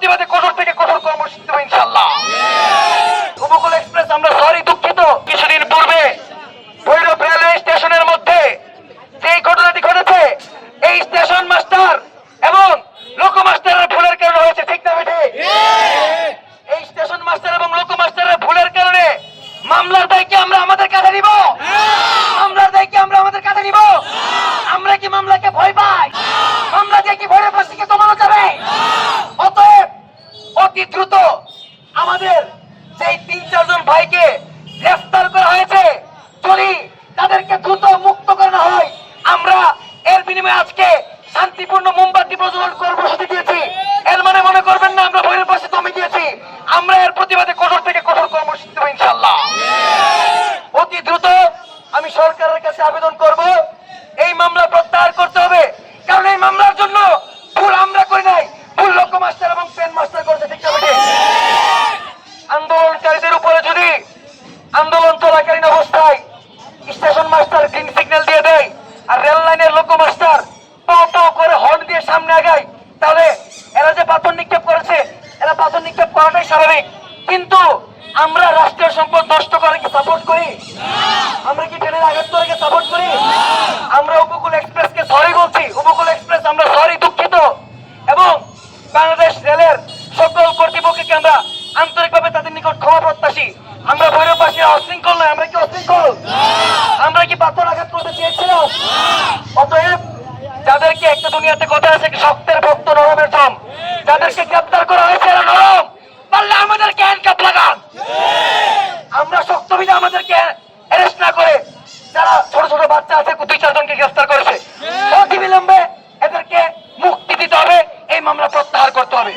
motivate ভাইকে গ্রেফতার করা হয়েছে। যদি তাদেরকে দ্রুত মুক্ত করানো হয়, আমরা এর বিনিময়ে আজকে শান্তিপূর্ণ মোমবাতি প্রজ্বলন কর্মসূচি দিয়েছি। এর মানে মনে করবেন না, আমরা বইয়ের পাশে দমে দিয়েছি আমরা এর প্রতিবাদে কঠোর থেকে কঠোর কর্মসূচি দেবো ইনশাল্লাহ অতি দ্রুত আমি সরকারের কাছে আবেদন করব, এই মামলা প্রত্যাহার করতে হবে। কারণ এই মামলার জন্য ভুল আমরা করি নাই। ভুল লক্ষ্য মাস্টার এবং পেন মাস্টার করাটাই স্বাভাবিক। কিন্তু আমরা রাষ্ট্রীয় সম্পদ নষ্ট করে কি সাপোর্ট করি? আমরা কি ট্রেনের আঘাত করে সাপোর্ট করি? আমরা উপকূল এক্সপ্রেসকে সরি বলছি। উপকূল এক্সপ্রেস, আমরা সরি দুঃখিত। এবং বাংলাদেশ রেলের সকল কর্তৃপক্ষকে আমরা আন্তরিকভাবে তাদের নিকট ক্ষমা প্রত্যাশী। আমরা ভৈরববাসী, অশৃঙ্খল নয়, আমরা কি অশৃঙ্খল? আমরা কি পাথর আঘাত করতে চেয়েছিলাম? অতএব যাদেরকে একটা দুনিয়াতে কথা আছে কি শক্তের ভক্ত নরমের থম যাদেরকে গ্রেপ্তার করা হয়েছে আমরা আমাদেরকে অ্যারেস্ট না করে যারা ছোট ছোট বাচ্চা আছে দুই চারজনকে গ্রেফতার করেছে। অতি বিলম্বে এদেরকে মুক্তি দিতে হবে, এই মামলা প্রত্যাহার করতে হবে।